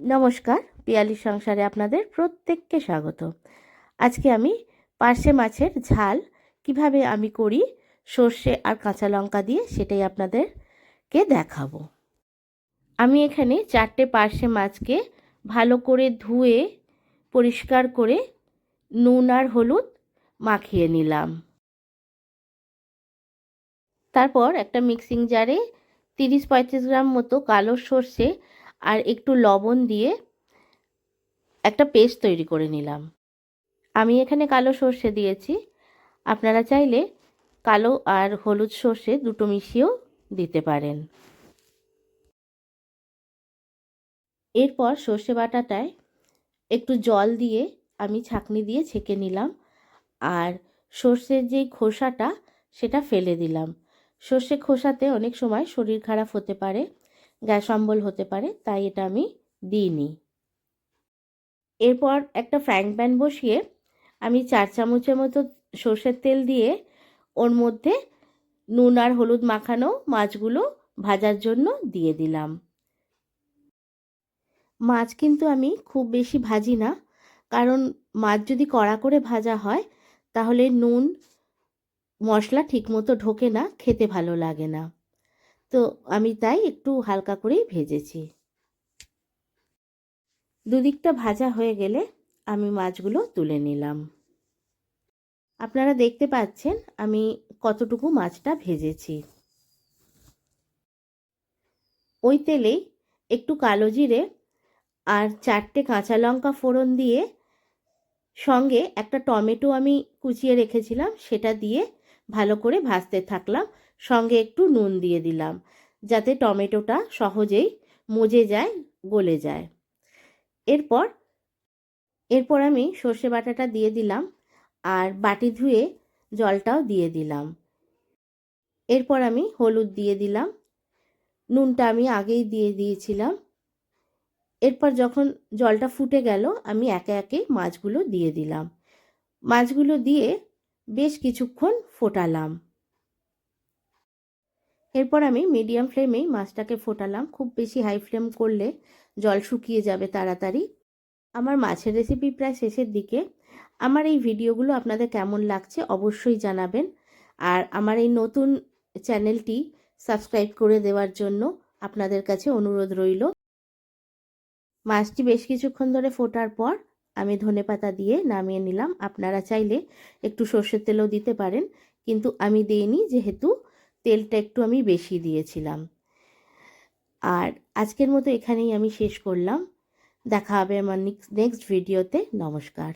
নমস্কার, পিয়ালির সংসারে আপনাদের প্রত্যেককে স্বাগত। আজকে আমি পার্শে মাছের ঝাল কীভাবে আমি করি, সর্ষে আর কাঁচা লঙ্কা দিয়ে সেটাই আপনাদেরকে দেখাবো। আমি এখানে চারটে পার্শে মাছকে ভালো করে ধুয়ে, পরিষ্কার করে নুন আর হলুদ মাখিয়ে নিলাম। তারপর একটা মিক্সিং জারে তিরিশ পঁয়ত্রিশ গ্রাম মতো কালো সর্ষে আর একটু লবণ দিয়ে একটা পেস্ট তৈরি করে নিলাম। আমি এখানে কালো সর্ষে দিয়েছি। আপনারা চাইলে কালো আর হলুদ সর্ষে দুটো মিশিয়েও দিতে পারেন। এরপর সর্ষে বাটাটায় একটু জল দিয়ে আমি ছাঁকনি দিয়ে ছেঁকে নিলাম আর সর্ষের যে খোসাটা সেটা ফেলে দিলাম। সর্ষে খোসাতে অনেক সময় শরীর খারাপ হতে পারে। গ্যাস অম্বল হতে পারে, তাই এটা আমি দিইনি। এরপর একটা ফ্রাইং প্যান বসিয়ে আমি চার চামচের মতো সর্ষের তেল দিয়ে ওর মধ্যে নুন আর হলুদ মাখানো মাছগুলো ভাজার জন্য দিয়ে দিলাম। মাছ কিন্তু আমি খুব বেশি ভাজি না, কারণ মাছ যদি কড়া করে ভাজা হয়, তাহলে নুন মশলা ঠিকমতো ঢোকে না, খেতে ভালো লাগে না। তো আমি তাই একটু হালকা করেই ভেজেছি। দুদিকটা ভাজা হয়ে গেলে আমি মাছগুলো তুলে নিলাম। আপনারা দেখতে পাচ্ছেন আমি কতটুকু মাছটা ভেজেছি। ওই তেলেই একটু কালো জিরে আর চারটে কাঁচা লঙ্কা ফোড়ন দিয়ে সঙ্গে একটা টমেটো আমি কুচিয়ে রেখেছিলাম, সেটা দিয়ে ভালো করে ভাজতে থাকলাম। সঙ্গে একটু নুন দিয়ে দিলাম, যাতে টমেটোটা সহজেই মজে যায়, গলে যায়। এরপর এরপর আমি সর্ষে বাটাটা দিয়ে দিলাম আর বাটি ধুয়ে জলটাও দিয়ে দিলাম। এরপর আমি হলুদ দিয়ে দিলাম। নুনটা আমি আগেই দিয়ে দিয়েছিলাম। এরপর যখন জলটা ফুটে গেল, আমি একে একে মাছগুলো দিয়ে দিলাম। মাছগুলো দিয়ে বেশ কিছুক্ষণ ফোটালাম। এরপর আমি মিডিয়াম ফ্লেমেই মাছটাকে ফোটালাম। খুব বেশি হাই ফ্লেম করলে জল শুকিয়ে যাবে তাড়াতাড়ি। আমার মাছের রেসিপি প্রায় শেষের দিকে। আমার এই ভিডিওগুলো আপনাদের কেমন লাগছে অবশ্যই জানাবেন। আর আমার এই নতুন চ্যানেলটি সাবস্ক্রাইব করে দেওয়ার জন্য আপনাদের কাছে অনুরোধ রইল। মাছটি বেশ কিছুক্ষণ ধরে ফোটার পর আমি ধনে পাতা দিয়ে নামিয়ে নিলাম। আপনারা চাইলে একটু সর্ষের তেলও দিতে পারেন, কিন্তু আমি দিইনি যেহেতু তেলটা একটু আমি বেশি দিয়েছিলাম। আর আজকের মতো এখানেই আমি শেষ করলাম। দেখা হবে আমার নেক্সট ভিডিওতে নমস্কার।